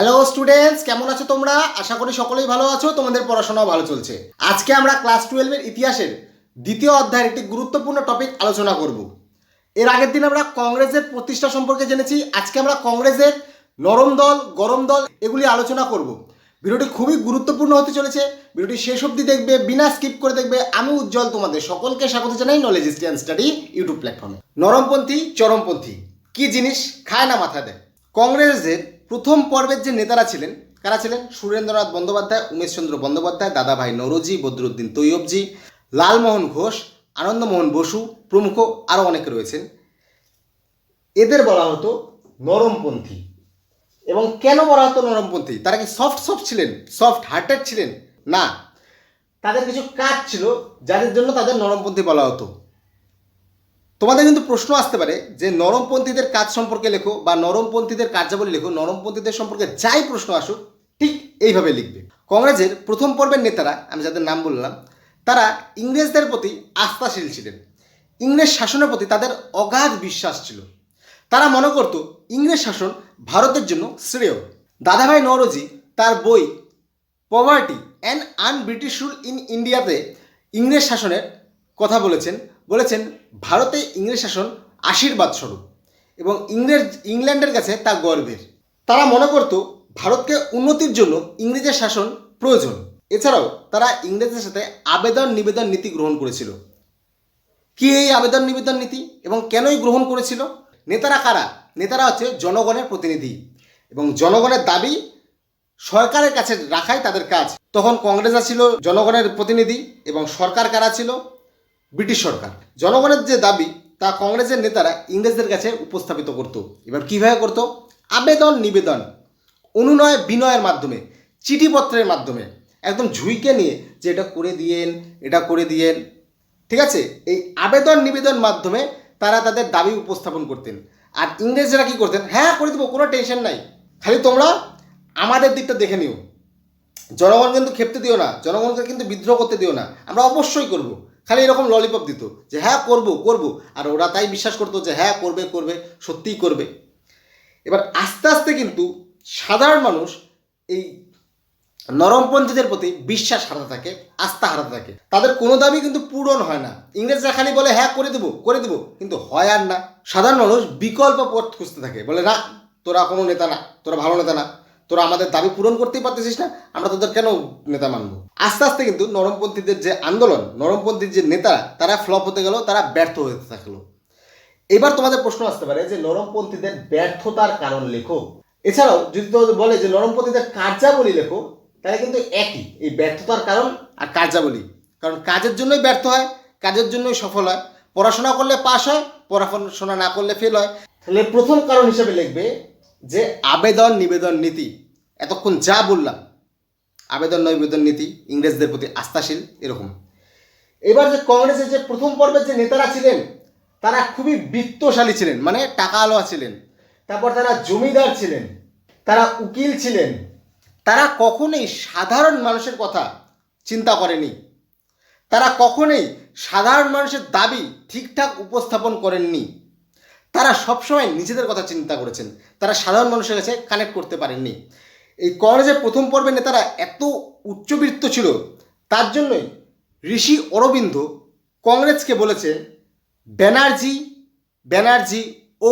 Hello students কেমন আছো তোমরা? আশা করি সকলেই ভালো আছো, তোমাদের পড়াশোনাও ভালো চলছে। আজকে আমরা ক্লাস টুয়েলভের ইতিহাসের দ্বিতীয় অধ্যায়ের একটি গুরুত্বপূর্ণ টপিক আলোচনা করব। এর আগের দিন আমরা কংগ্রেসের প্রতিষ্ঠা সম্পর্কে জেনেছি, আজকে আমরা কংগ্রেসের নরম দল, গরম দল এগুলি আলোচনা করব। ভিডিওটি খুবই গুরুত্বপূর্ণ হতে চলেছে, ভিডিওটি শেষ অবধি দেখবে, বিনা স্কিপ করে দেখবে, আমি উজ্জ্বল তোমাদের সকলকে স্বাগত জানাই নলেজ স্ট্যান্ড স্টাডি ইউটিউব প্ল্যাটফর্মে নরমপন্থী, চরমপন্থী, কি জিনিস খায় না মাথা দেয়? কংগ্রেসের প্রথম পর্বের যে নেতারা ছিলেন, কারা ছিলেন? সুরেন্দ্রনাথ বন্দ্যোপাধ্যায়, উমেশচন্দ্র বন্দ্যোপাধ্যায়, দাদাভাই নরজি, বদরুদ্দিন তৈয়বজি, লালমোহন ঘোষ, আনন্দমোহন বসু, প্রমুখ আরও অনেকে রয়েছেন। এদের বলা হতো নরমপন্থী। এবং কেন বলা হতো নরমপন্থী? তারা কি সফট সফট ছিলেন? সফট হার্টেড ছিলেন? না। তাদের কিছু কাজ ছিল যাদের জন্য তাদের নরমপন্থী বলা হতো। তোমাদের কিন্তু প্রশ্ন আসতে পারে যে নরমপন্থীদের কাজ সম্পর্কে লেখো বা নরমপন্থীদের কার্যাবলী লেখো, নরমপন্থীদের সম্পর্কে যাই প্রশ্ন আসুক, ঠিক এইভাবে লিখবে। কংগ্রেসের প্রথম পর্বের নেতারা, আমি যাদের নাম বললাম, তারা ইংরেজদের প্রতি আস্থাশীল ছিলেন। ইংরেজ শাসনের প্রতি তাদের অগাধ বিশ্বাস ছিল। তারা মনে করত, ইংরেজ শাসন ভারতের জন্য শ্রেয়। দাদাভাই নওরোজি তার বই poverty and un British rule in ইন্ডিয়াতে ইংরেজ শাসনের কথা বলেছেন বলেছেন, ভারতে ইংরেজ শাসন আশীর্বাদ স্বরূপ এবং ইংরেজ, ইংল্যান্ডের কাছে তা গর্বের। তারা মনে করত ভারতকে উন্নতির জন্য ইংরেজের শাসন প্রয়োজন। এছাড়াও তারা ইংরেজদের সাথে আবেদন নিবেদন নীতি গ্রহণ করেছিল। কি এই আবেদন নিবেদন নীতি এবং কেনই গ্রহণ করেছিল? নেতারা কারা? নেতারা হচ্ছে জনগণের প্রতিনিধি এবং জনগণের দাবি, সরকারের কাছে রাখাই তাদের কাজ। তখন কংগ্রেসরা ছিল জনগণের প্রতিনিধি এবং সরকার কারা ছিল? ব্রিটিশ সরকার। জনগণের যে দাবি, তা কংগ্রেসের নেতারা ইংরেজদের কাছে উপস্থাপিত করত। এবার কীভাবে করত? আবেদন নিবেদন, অনুনয় বিনয়ের মাধ্যমে, চিঠিপত্রের মাধ্যমে। একদম ঝুঁইকে নিয়ে যে এটা করে দিয়েন, এটা করে দিয়েন। ঠিক আছে? এই আবেদন নিবেদন মাধ্যমে তারা তাদের দাবি উপস্থাপন করতেন। আর ইংরেজরা কি করতেন? হ্যাঁ করে দেবো, কোনো টেনশন নাই। খালি তোমরা আমাদের দিকটা দেখে নিও। জনগণ কিন্তু খেপতে দিও না, জনগণকে কিন্তু বিদ্রোহ করতে দিও না। আমরা অবশ্যই করব। খালি এরকম ললিপপ দিত যে হ্যাঁ করব করব। আর ওরা তাই বিশ্বাস করতো যে হ্যাঁ করবে করবে, সত্যিই করবে। এবার আস্তে আস্তে কিন্তু সাধারণ মানুষ এই নরমপন্থীদের প্রতি বিশ্বাস হারাতে থাকে, আস্থা হারাতে থাকে। তাদের কোনো দাবি কিন্তু পূরণ হয় না। ইংরেজরা খালি বলে হ্যাঁ করে দেবো করে দেবো। কিন্তু হয় আর না। সাধারণ মানুষ বিকল্প পথ খুঁজতে থাকে। বলে, না, তোরা কোনো নেতা না, তোরা ভালো নেতা না। তোরা আমাদের দাবি পূরণ করতেই পারতেছিস না, আমরা তোদের কেন নেতা মানবো? আস্তে আস্তে কিন্তু নরমপন্থীদের যে আন্দোলন, নরমপন্থীর যে নেতারা, তারা ফ্লপ হতে গেল, তারা ব্যর্থ হতে থাকল। এবার তোমাদের প্রশ্ন আসতে পারে যে নরমপন্থীদের ব্যর্থতার কারণ লেখো। এছাড়াও যদি তোমাদের বলে যে নরমপন্থীদের কার্যাবলী লেখো, তাহলে কিন্তু একই, এই ব্যর্থতার কারণ আর কার্যাবলী। কারণ কাজের জন্যই ব্যর্থ হয়, কাজের জন্যই সফল হয়। পড়াশোনা করলে পাস হয়, পড়াশোনা না করলে ফেল হয়। তাহলে প্রথম কারণ হিসেবে লিখবে যে আবেদন নিবেদন নীতি, এতক্ষণ যা বললাম, আবেদন নিবেদন নীতি, ইংরেজদের প্রতি আস্থাশীল, এরকম। এবার যে কংগ্রেসের যে প্রথম পর্বের যে নেতারা ছিলেন, তারা খুবই বিত্তশালী ছিলেন মানে টাকা আলোয়া ছিলেন। তারপর তারা জমিদার ছিলেন, তারা উকিল ছিলেন। তারা কখনোই সাধারণ মানুষের কথা চিন্তা করেনি। তারা কখনোই সাধারণ মানুষের দাবি ঠিকঠাক উপস্থাপন করেননি। তারা সবসময় নিজেদের কথা চিন্তা করেছেন। তারা সাধারণ মানুষের কাছে কানেক্ট করতে পারেননি। এই কংগ্রেসের প্রথম পর্বের নেতারা এত উচ্চবৃত্ত ছিল, তার জন্যই ঋষি অরবিন্দ কংগ্রেসকে বলেছে, ব্যানার্জি ব্যানার্জি ও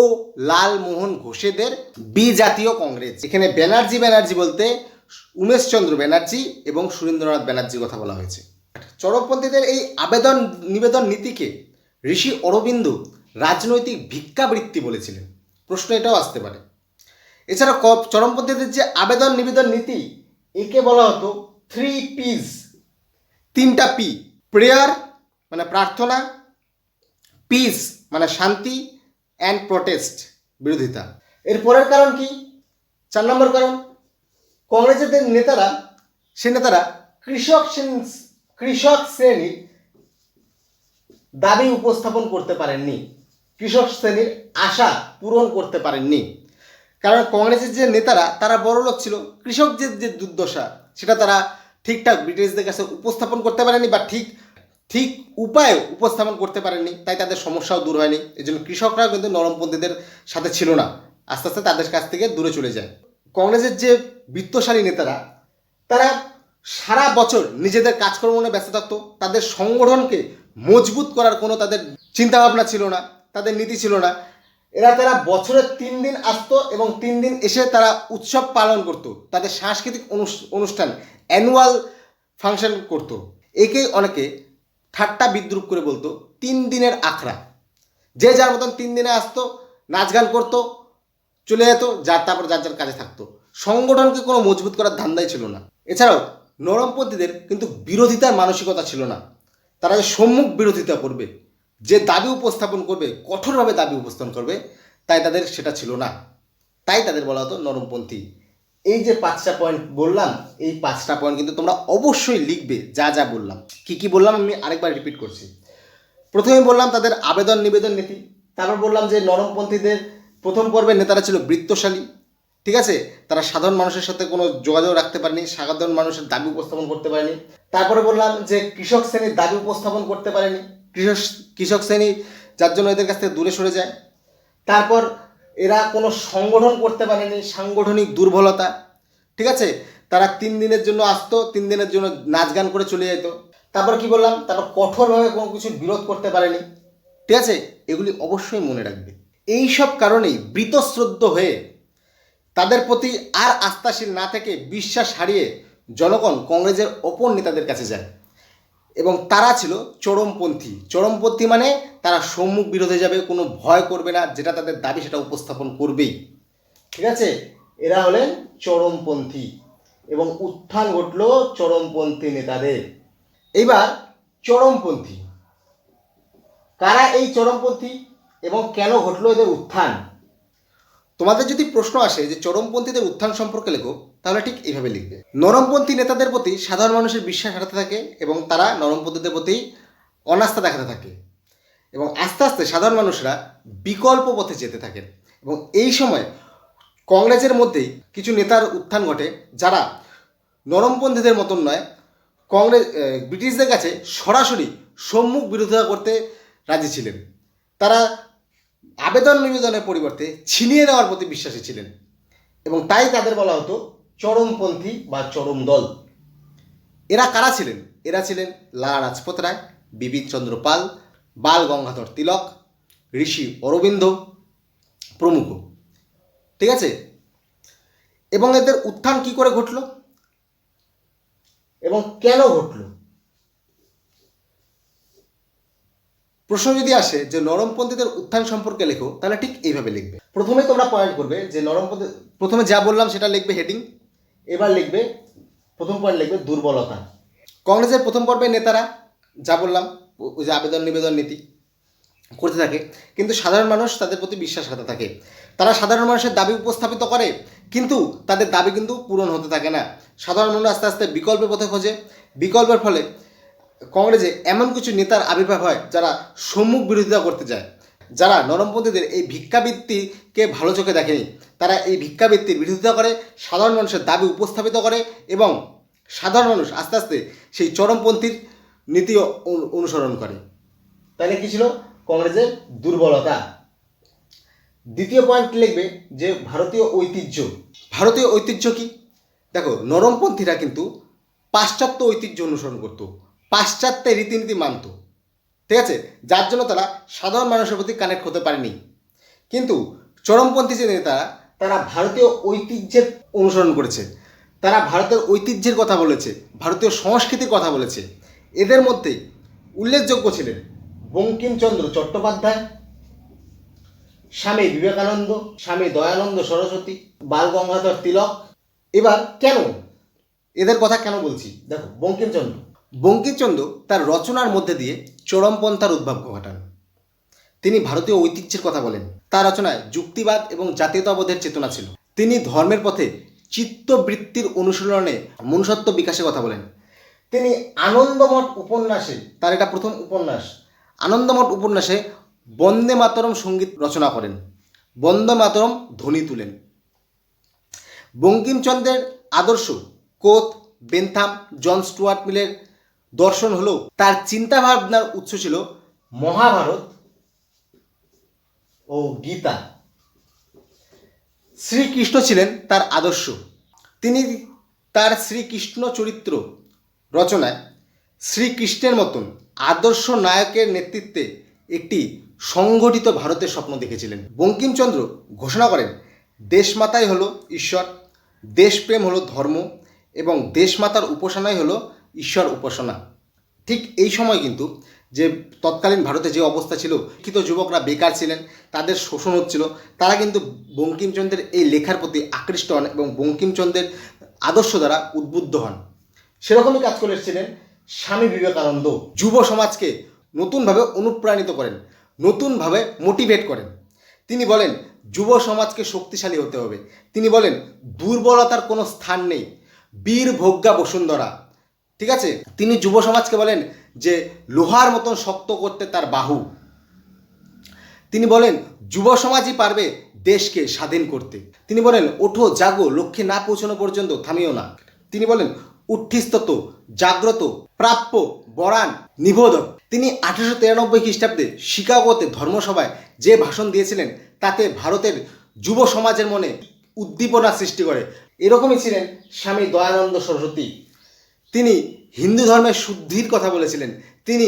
লালমোহন ঘোষেদের বিজাতীয় কংগ্রেস। এখানে ব্যানার্জি ব্যানার্জি বলতে উমেশচন্দ্র ব্যানার্জি এবং সুরেন্দ্রনাথ ব্যানার্জির কথা বলা হয়েছে। চরমপন্থীদের এই আবেদন নিবেদন নীতিকে ঋষি অরবিন্দ রাজনৈতিক ভিক্ষাবৃত্তি বলেছিলেন। প্রশ্ন এটাও আসতে পারে। এছাড়া চরমপন্থীদের যে আবেদন নিবেদন নীতি, একে বলা হতো থ্রি পিস তিনটা পি প্রেয়ার মানে প্রার্থনা পিস মানে শান্তি অ্যান্ড প্রোটেস্ট বিরোধিতা। এর পরের কারণ কি? চার নম্বর কারণ, কংগ্রেসের নেতারা, সে নেতারা কৃষক কৃষক শ্রেণির দাবি উপস্থাপন করতে পারেননি। কৃষক শ্রেণির আশা পূরণ করতে পারেননি। কারণ কংগ্রেসের যে নেতারা, তারা বড় লোক ছিল। কৃষকদের যে দুর্দশা, সেটা তারা ঠিকঠাক ব্রিটিশদের কাছে উপস্থাপন করতে পারেনি বা ঠিক ঠিক উপায়ে উপস্থাপন করতে পারেননি। তাই তাদের সমস্যাও দূর হয়নি। এই জন্য কৃষকরাও কিন্তু নরমপন্থীদের সাথে ছিল না। আস্তে আস্তে তাদের কাছ থেকে দূরে চলে যায়। কংগ্রেসের যে বিত্তশালী নেতারা, তারা সারা বছর নিজেদের কাজকর্ম নিয়ে ব্যস্ত থাকতো। তাদের সংগঠনকে মজবুত করার কোনো তাদের চিন্তাভাবনা ছিল না। তাদের নীতি ছিল না। এরা তারা বছরের তিন দিন আসতো এবং তিন দিন এসে তারা উৎসব পালন করতো, তাদের সাংস্কৃতিক অনুষ- অনুষ্ঠান অ্যানুয়াল ফাংশন করতো। একেই অনেকে ঠাট্টা বিদ্রুপ করে বলতো, তিন দিনের আখড়া। যে যার মতন তিন দিনে আসতো, নাচ গান করতো, চলে যেত, যার তারপর যার যার কাজে থাকতো। সংগঠনকে কোনো মজবুত করার ধান্দাই ছিল না। এছাড়াও নরমপন্থীদের কিন্তু বিরোধিতার মানসিকতা ছিল না। তারা যে সম্মুখ বিরোধিতা করবে যে দাবি উপস্থাপন করবে, কঠোরভাবে দাবি উপস্থাপন করবে, তাই তাদের সেটা ছিল না। তাই তাদের বলা হতো নরমপন্থী। এই যে পাঁচটা পয়েন্ট বললাম, এই পাঁচটা পয়েন্ট কিন্তু তোমরা অবশ্যই লিখবে, যা যা বললাম। কি কি বললাম আমি আরেকবার রিপিট করছি। প্রথমে বললাম তাদের আবেদন নিবেদন নীতি। তারপর বললাম যে নরমপন্থীদের প্রথম পর্বের নেতারা ছিল বৃত্তশালী, ঠিক আছে? তারা সাধারণ মানুষের সাথে কোনো যোগাযোগ রাখতে পারেনি, সাধারণ মানুষের দাবি উপস্থাপন করতে পারেনি। তারপরে বললাম যে কৃষক শ্রেণির দাবি উপস্থাপন করতে পারেনি। কৃষক কৃষক শ্রেণি যার জন্য এদের কাছ থেকে দূরে সরে যায়। তারপর এরা কোনো সংগঠন করতে পারেনি, সাংগঠনিক দুর্বলতা, ঠিক আছে? তারা তিন দিনের জন্য আসতো, তিন দিনের জন্য নাচ গান করে চলে যেত। তারপর কি বললাম? তারপর কঠোরভাবে কোনো কিছু বিরোধ করতে পারেনি। ঠিক আছে? এগুলি অবশ্যই মনে রাখবে। এই সব কারণেই বৃতশ্রদ্ধ হয়ে তাদের প্রতি আর আস্থাশীল না থেকে বিশ্বাস হারিয়ে জনগণ কংগ্রেসের অপর নেতাদের কাছে যায়। এবং তারা ছিল চরমপন্থী। চরমপন্থী মানে তারা সম্মুখ বিরোধে যাবে, কোনো ভয় করবে না, যেটা তাদের দাবি, সেটা উপস্থাপন করবেই। ঠিক আছে? এরা হলেন চরমপন্থী এবং উত্থান ঘটল চরমপন্থী নেতাদের। এইবার চরমপন্থী। কারা এই চরমপন্থী এবং কেন ঘটলো এদের উত্থান? তোমাদের যদি প্রশ্ন আসে যে চরমপন্থীদের উত্থান সম্পর্কে লেখো তাহলে ঠিক এইভাবে লিখবে। নরমপন্থী নেতাদের প্রতি সাধারণ মানুষের বিশ্বাস হারাতে থাকে এবং তারা নরমপন্থীদের প্রতি অনাস্থা দেখাতে থাকে। এবং আস্তে আস্তে সাধারণ মানুষরা বিকল্প পথে যেতে থাকেন। এবং এই সময় কংগ্রেসের মধ্যেই কিছু নেতার উত্থান ঘটে যারা নরমপন্থীদের মতন নয়। কংগ্রেস ব্রিটিশদের কাছে সরাসরি সম্মুখ বিরোধিতা করতে রাজি ছিলেন। তারা আবেদন নিবেদনের পরিবর্তে ছিনিয়ে নেওয়ার প্রতি বিশ্বাসী ছিলেন। এবং তাই তাদের বলা হতো চরমপন্থী বা চরম দল এরা কারা ছিলেন? এরা ছিলেন লালা রাজপত রায় বিপিন চন্দ্র পাল, বাল গঙ্গাধর তিলক, ঋষি অরবিন্দ প্রমুখ। ঠিক আছে? এবং এদের উত্থান কি করে ঘটলো? এবং কেন ঘটলো? প্রশ্ন যদি আসে যে নরমপন্থীদের উত্থান সম্পর্কে লেখো, তাহলে ঠিক এইভাবে লিখবে। প্রথমে তোমরা পয়েন্ট করবে যে নরমপন্থী প্রথমে যা বললাম সেটা লিখবে হেডিং এবার লিখবে, প্রথম পয়েন্ট লিখবে দুর্বলতা। কংগ্রেসের প্রথম পর্বের নেতারা যা বললাম, ওই যে আবেদন নিবেদন নীতি করতে থাকে, কিন্তু সাধারণ মানুষ তাদের প্রতি বিশ্বাস বিশ্বাসঘাতা থাকে। তারা সাধারণ মানুষের দাবি উপস্থাপিত করে, কিন্তু তাদের দাবি কিন্তু পূরণ হতে থাকে না। সাধারণ মানুষ আস্তে আস্তে বিকল্পের পথে খোঁজে। বিকল্পের ফলে কংগ্রেসে এমন কিছু নেতার আবির্ভাব হয় যারা সম্মুখ বিরোধিতা করতে যায়। যারা নরমপন্থীদের এই ভিক্ষাবৃত্তিকে ভালো চোখে দেখেনি, তারা এই ভিক্ষাবৃত্তির বিরোধিতা করে, সাধারণ মানুষের দাবি উপস্থাপিত করে এবং সাধারণ মানুষ আস্তে আস্তে সেই চরমপন্থীর নীতি অনু- অনুসরণ করে। তাহলে কী ছিল? কংগ্রেসের দুর্বলতা। দ্বিতীয় পয়েন্ট লিখবে? যে ভারতীয় ঐতিহ্য। ভারতীয় ঐতিহ্য কি? দেখো, নরমপন্থীরা কিন্তু পাশ্চাত্য ঐতিহ্য অনুসরণ করত, পাশ্চাত্যের রীতিনীতি মানত। ঠিক আছে? যার জন্য তারা সাধারণ মানুষের প্রতি কানেক্ট হতে পারেনি। কিন্তু চরমপন্থী যে নেতারা, তারা ভারতীয় ঐতিহ্যের অনুসরণ করেছে। তারা ভারতের ঐতিহ্যের কথা বলেছে, ভারতীয় সংস্কৃতির কথা বলেছে। এদের মধ্যে উল্লেখযোগ্য ছিলেন বঙ্কিমচন্দ্র চট্টোপাধ্যায়, স্বামী বিবেকানন্দ, স্বামী দয়ানন্দ সরস্বতী, বাল গঙ্গাধর তিলক। এবার কেন? এদের কথা কেন বলছি? দেখো, বঙ্কিমচন্দ্র বঙ্কিমচন্দ্র তার রচনার মধ্যে দিয়ে চরমপন্থার উদ্ভব ঘটান। তিনি ভারতীয় ঐতিহ্যের কথা বলেন। তার রচনায় যুক্তিবাদ এবং জাতীয়তাবোধের চেতনা ছিল। তিনি ধর্মের পথে চিত্তবৃত্তির অনুশীলনে মনুষ্যত্ব বিকাশের কথা বলেন। তিনি আনন্দমঠ উপন্যাসে, তার এটা প্রথম উপন্যাস, আনন্দমঠ উপন্যাসে বন্দে মাতরম সংগীত রচনা করেন। বন্দে মাতরম ধ্বনি তুলেন। বঙ্কিমচন্দ্রের আদর্শ কোত, বেনথাম, জন স্টুয়ার্ট মিলের দর্শন হলেও তার চিন্তাভাবনার উৎস ছিল মহাভারত ও গীতা। শ্রীকৃষ্ণ ছিলেন তার আদর্শ। তিনি তার শ্রীকৃষ্ণ চরিত্র রচনায় শ্রীকৃষ্ণের মতন আদর্শ নায়কের নেতৃত্বে একটি সংগঠিত ভারতের স্বপ্ন দেখেছিলেন। বঙ্কিমচন্দ্র ঘোষণা করেন, দেশমাতাই হলো ঈশ্বর, দেশপ্রেম হলো ধর্ম এবং দেশমাতার উপাসনাই হলো ঈশ্বর উপাসনা। ঠিক এই সময় কিন্তু যে তৎকালীন ভারতে যে অবস্থা ছিল শিক্ষিত যুবকরা বেকার ছিলেন, তাদের শোষণ হচ্ছিল, তারা কিন্তু বঙ্কিমচন্দ্রের এই লেখার প্রতি আকৃষ্ট হন এবং বঙ্কিমচন্দ্রের আদর্শ দ্বারা উদ্বুদ্ধ হন। সেরকমই কাজ করে এসেছিলেন স্বামী বিবেকানন্দ। যুব সমাজকে নতুনভাবে অনুপ্রাণিত করেন, নতুনভাবে মোটিভেট করেন। তিনি বলেন, যুব সমাজকে শক্তিশালী হতে হবে। তিনি বলেন, দুর্বলতার কোনো স্থান নেই। বীর ভোগ্যা বসুন্ধরা। ঠিক আছে? তিনি যুব সমাজকে বলেন যে, লোহার মতন শক্ত করতে তার বাহু। তিনি বলেন, যুব সমাজই পারবে দেশকে স্বাধীন করতে। তিনি বলেন, ওঠো, জাগো, লক্ষ্যে না পৌঁছানো পর্যন্ত থামিও না। তিনি বলেন উত্থিস্তত জাগ্রত, প্রাপ্য, বরান নিবোধক তিনি আঠারোশো তিরানব্বই খ্রিস্টাব্দে শিকাগোতে ধর্মসভায় যে ভাষণ দিয়েছিলেন, তাতে ভারতের যুব সমাজের মনে উদ্দীপনা সৃষ্টি করে। এরকমই ছিলেন স্বামী দয়ানন্দ সরস্বতী। তিনি হিন্দু ধর্মের শুদ্ধির কথা বলেছিলেন। তিনি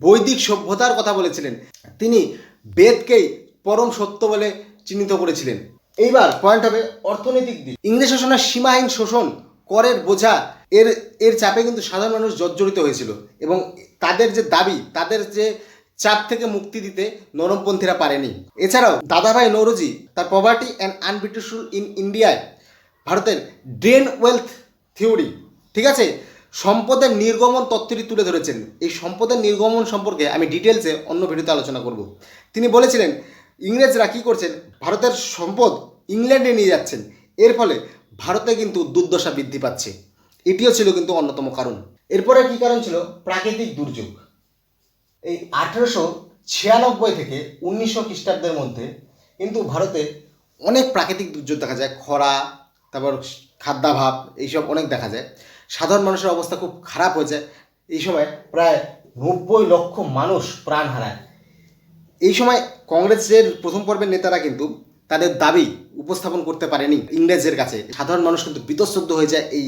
বৈদিক সভ্যতার কথা বলেছিলেন। তিনি বেদকেই পরম সত্য বলে চিহ্নিত করেছিলেন। এইবার পয়েন্ট হবে অর্থনৈতিক দিক। ইংরেজ শাসনের সীমাহীন শোষণ, করের বোঝা, এর এর চাপে কিন্তু সাধারণ মানুষ জর্জরিত হয়েছিল এবং তাদের যে দাবি, তাদের যে চাপ থেকে মুক্তি দিতে নরমপন্থীরা পারেনি। এছাড়াও দাদাভাই নৌরজি তার পভার্টি অ্যান্ড আনবিউটিফুল ইন ইন্ডিয়ায় ভারতের ড্রেন ওয়েলথ থিওরি ঠিক আছে? সম্পদের নির্গমন তত্ত্বটি তুলে ধরেছেন। এই সম্পদের নির্গমন সম্পর্কে আমি ডিটেলসে অন্য ভিডিওতে আলোচনা করব। তিনি বলেছিলেন, ইংরেজরা কী করছেন? ভারতের সম্পদ ইংল্যান্ডে নিয়ে যাচ্ছেন। এর ফলে ভারতে কিন্তু দুর্দশা বৃদ্ধি পাচ্ছে। এটিও ছিল কিন্তু অন্যতম কারণ। এরপরে কী কারণ ছিল? প্রাকৃতিক দুর্যোগ। এই আঠেরোশো ছিয়ানব্বই থেকে উনিশশো খ্রিস্টাব্দের মধ্যে কিন্তু ভারতে অনেক প্রাকৃতিক দুর্যোগ দেখা যায়। খরা, তারপর খাদ্যাভাব, এইসব অনেক দেখা যায়। সাধারণ মানুষের অবস্থা খুব খারাপ হয়ে যায় এই সময় প্রায় নব্বই লক্ষ মানুষ প্রাণ হারায়। এই সময় কংগ্রেসের প্রথম পর্বের নেতারা কিন্তু তাদের দাবি উপস্থাপন করতে পারেনি ইংরেজের কাছে। সাধারণ মানুষ কিন্তু বিতঃসদ্য হয়ে যায় এই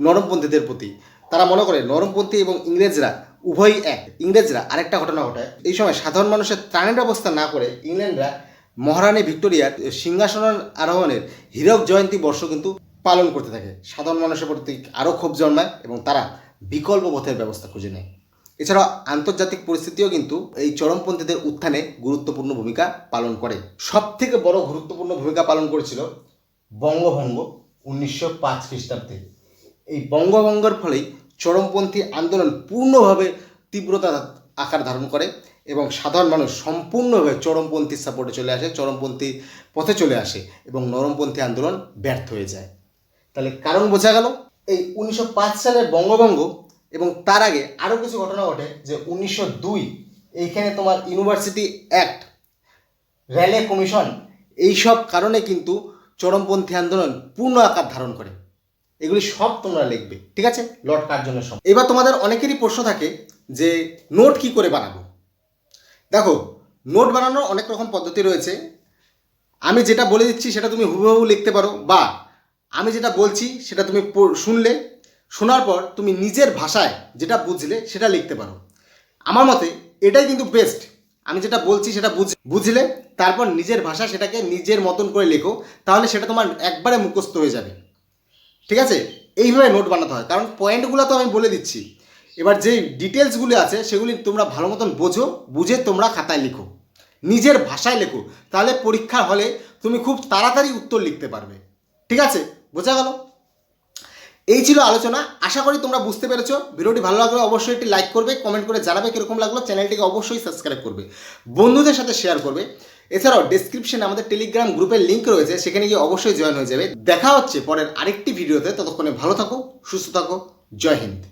নরমপন্থীদের প্রতি। তারা মনে করে নরমপন্থী এবং ইংরেজরা উভয়ই এক। ইংরেজরা আরেকটা ঘটনা ঘটায়। এই সময় সাধারণ মানুষের ত্রাণের ব্যবস্থা না করে ইংল্যান্ডরা মহারানী ভিক্টোরিয়ার সিংহাসন আরোহণের হীরক জয়ন্তী বর্ষ কিন্তু পালন করতে থাকে। সাধারণ মানুষের প্রতি আরও ক্ষোভ জন্মায় এবং তারা বিকল্প পথের ব্যবস্থা খুঁজে নেয়। এছাড়াও আন্তর্জাতিক পরিস্থিতিও কিন্তু এই চরমপন্থীদের উত্থানে গুরুত্বপূর্ণ ভূমিকা পালন করে। সব থেকে বড় গুরুত্বপূর্ণ ভূমিকা পালন করেছিল বঙ্গভঙ্গ উনিশশো পাঁচ খ্রিস্টাব্দে। এই বঙ্গভঙ্গের ফলেই চরমপন্থী আন্দোলন পূর্ণভাবে তীব্রতা আকার ধারণ করে এবং সাধারণ মানুষ সম্পূর্ণভাবে চরমপন্থীর সাপোর্টে চলে আসে, চরমপন্থী পথে চলে আসে এবং নরমপন্থী আন্দোলন ব্যর্থ হয়ে যায়। তাহলে কারণ বোঝা গেল, এই উনিশশো পাঁচ সালের বঙ্গভঙ্গ এবং তার আগে আরও কিছু ঘটনা ঘটে যে উনিশশো দুই, এইখানে তোমার ইউনিভার্সিটি অ্যাক্ট র্যালে কমিশন এইসব কারণে কিন্তু চরমপন্থী আন্দোলন পূর্ণ আকার ধারণ করে। এগুলি সব তোমরা লিখবে, ঠিক আছে? লর্ড কার্জনের সময় এবার তোমাদের অনেকেরই প্রশ্ন থাকে যে নোট কি করে বানাবো? দেখো, নোট বানানোর অনেক রকম পদ্ধতি রয়েছে। আমি যেটা বলে দিচ্ছি সেটা তুমি হুবহু লিখতে পারো বা আমি যেটা বলছি, সেটা তুমি শুনলে, শোনার পর তুমি নিজের ভাষায় যেটা বুঝলে, সেটা লিখতে পারো। আমার মতে, এটাই কিন্তু বেস্ট আমি যেটা বলছি, সেটা বুঝ, বুঝলে, তারপর নিজের ভাষা সেটাকে নিজের মতন করে লেখো, তাহলে সেটা তোমার একবারে মুখস্থ হয়ে যাবে। ঠিক আছে? এইভাবে নোট বানাতে হয়। কারণ পয়েন্টগুলো তো আমি বলে দিচ্ছি। এবার যেই ডিটেলসগুলি আছে, সেগুলি তোমরা ভালো মতন বোঝো, বুঝে তোমরা খাতায় লিখো। নিজের ভাষায় লেখো। তাহলে পরীক্ষার হলে তুমি খুব তাড়াতাড়ি উত্তর লিখতে পারবে। ঠিক আছে? বোঝা গেল? এই ছিল আলোচনা। আশা করি তোমরা বুঝতে পেরেছ। ভিডিওটি ভালো লাগলে অবশ্যই একটি লাইক করবে কমেন্ট করে জানাবে কীরকম লাগল, চ্যানেলটিকে অবশ্যই সাবস্ক্রাইব করবে, বন্ধুদের সাথে শেয়ার করবে। এছাড়াও ডিসক্রিপশনে আমাদের টেলিগ্রাম গ্রুপের লিঙ্ক রয়েছে, সেখানে গিয়ে অবশ্যই জয়েন হয়ে যাবে। দেখা হচ্ছে পরের আরেকটি ভিডিওতে ততক্ষণে ভালো থাকো, সুস্থ থাকো, জয় হিন্দ।